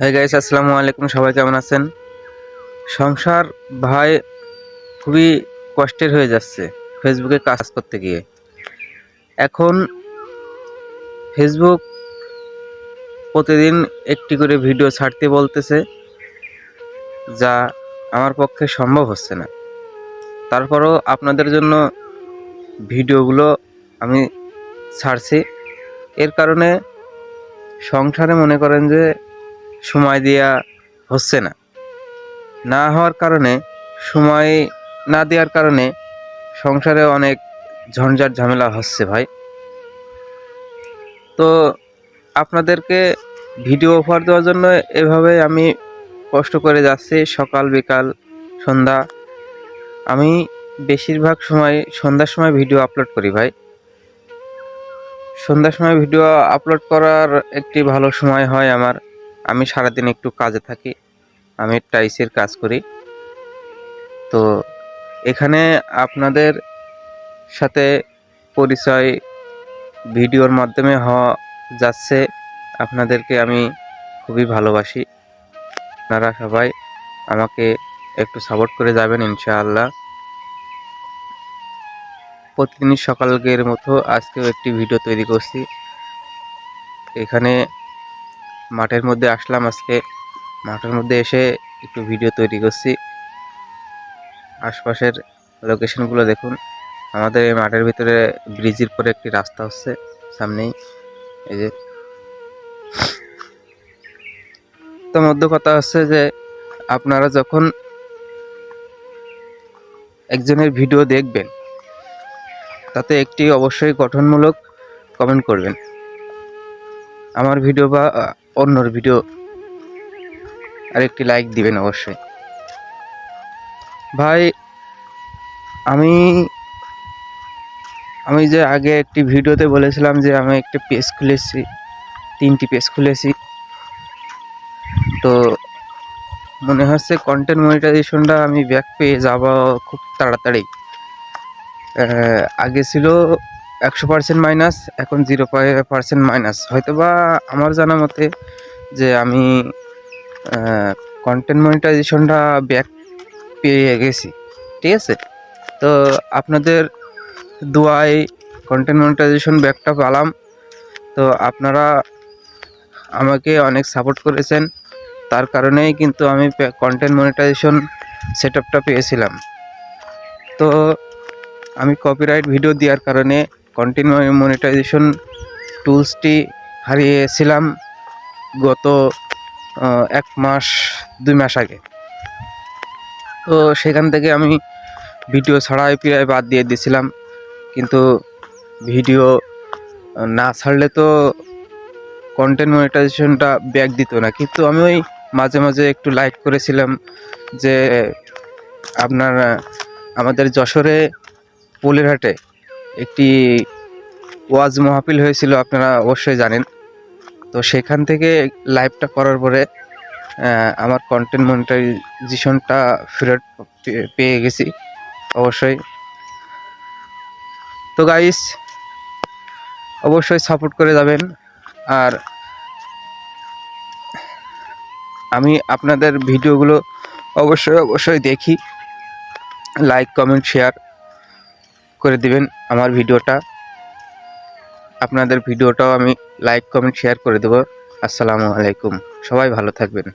হ্যাঁ গাইস আসসালামু আলাইকুম সবাই কেমন আছেন? সংসার ভাই খুবই কষ্টের হয়ে যাচ্ছে ফেসবুকে কাজ করতে গিয়ে। এখন ফেসবুক প্রতিদিন একটি করে ভিডিও ছাড়তে বলতেছে, যা আমার পক্ষে সম্ভব হচ্ছে না। তারপরও আপনাদের জন্য ভিডিওগুলো আমি ছাড়ছি। এর কারণে সংসারে মনে করেন যে সময় দেওয়া হচ্ছে না। না হওয়ার কারণে, সময় না দেওয়ার কারণে সংসারে অনেক ঝঞ্ঝাট ঝামেলা হচ্ছে ভাই। তো আপনাদেরকে ভিডিও অফার দেওয়ার জন্য এভাবে আমি কষ্ট করে যাচ্ছি, সকাল, বিকাল, সন্ধ্যা। আমি বেশিরভাগ সময়, সন্ধ্যার সময় ভিডিও আপলোড করি ভাই। সন্ধ্যার সময় ভিডিও আপলোড করার একটি ভালো সময় হয় আমার। আমি সারাদিন একটু কাজে থাকি, আমি টাইসের কাজ করি। তো এখানে আপনাদের সাথে পরিচয় ভিডিওর মাধ্যমে হওয়া যাচ্ছে, আপনাদেরকে আমি খুবই ভালোবাসি। আপনারা সবাই আমাকে একটু সাপোর্ট করে যাবেন ইনশাআল্লাহ। প্রতিদিনই সকালের মতো আজকেও একটি ভিডিও তৈরি করছি। এখানে মাঠের মধ্যে আসলাম আজকে। মাঠের মধ্যে এসে একটু ভিডিও তৈরি করছি। আশপাশের লোকেশনগুলো দেখুন। আমাদের এই মাঠের ভিতরে ব্রিজের পরে একটি রাস্তা হচ্ছে সামনেই। এই যে। তো মধ্য কথা হচ্ছে যে, আপনারা যখন একজনের ভিডিও দেখবেন, তাতে একটি অবশ্যই গঠনমূলক কমেন্ট করবেন। আমার ভিডিও বা অন্যর ভিডিও আর একটি লাইক দিবেন অবশ্যই। ভাই, আমি আমি যে আগে একটি ভিডিওতে বলেছিলাম যে আমি একটি পেজ খুলেছি, তিনটি পেজ খুলেছি। তো মনে হচ্ছে কন্টেন্ট মনিটাইজেশনটা আমি ব্যাক পেয়ে যাব খুব তাড়াতাড়ি। আগে ছিল একশো পার্সেন্ট মাইনাস এখন জিরো পার্সেন্ট মাইনাস হয়তো বা আমার জানা মতে যে আমি কন্টেন্ট মনিটাইজেশনটা ব্যাক পেয়ে গেছি। ঠিক আছে? তো আপনাদের দোয়ায় কন্টেন্ট মনিটাইজেশন ব্যাকটা পালাম। তো আপনারা আমাকে অনেক সাপোর্ট করেছেন। তার কারণেই কিন্তু আমি কন্টেন্ট মনিটাইজেশন সেট পেয়েছিলাম। তো আমি কপিরাইট ভিডিও দেওয়ার কারণে কন্টেন্ট মনিটাইজেশন টুলসটি হারিয়েছিলাম গত এক মাস, দুই মাস আগে। তো সেখান থেকে আমি ভিডিও ছাড়াই প্রায় বাদ দিয়ে দিয়েছিলাম। কিন্তু ভিডিও না ছাড়লে তো কন্টেন্ট মনিটাইজেশনটা ব্যাক দিত না। কিন্তু আমি ওই মাঝে মাঝে একটু লাইক করেছিলাম যে আপনার, আমাদের যশোরে, পোলেরহাটে একটি ওয়াজ মাহফিল হয়েছিল, আপনারা অবশ্যই জানেন। তো সেখান থেকে লাইভটা করার পরে আমার কন্টেন্ট মনিটাইজেশনটা ফেরত পেয়ে গেছি, অবশ্যই। তো গাইস অবশ্যই সাপোর্ট করে যাবেন। আর আমি আপনাদের ভিডিওগুলো অবশ্যই অবশ্যই দেখি। লাইক কমেন্ট শেয়ার করে দিবেন আমার ভিডিওটা। আপনাদের ভিডিওটাও আমি লাইক কমেন্ট শেয়ার করে দেবো। আসসালামু আলাইকুম। সবাই ভালো থাকবেন।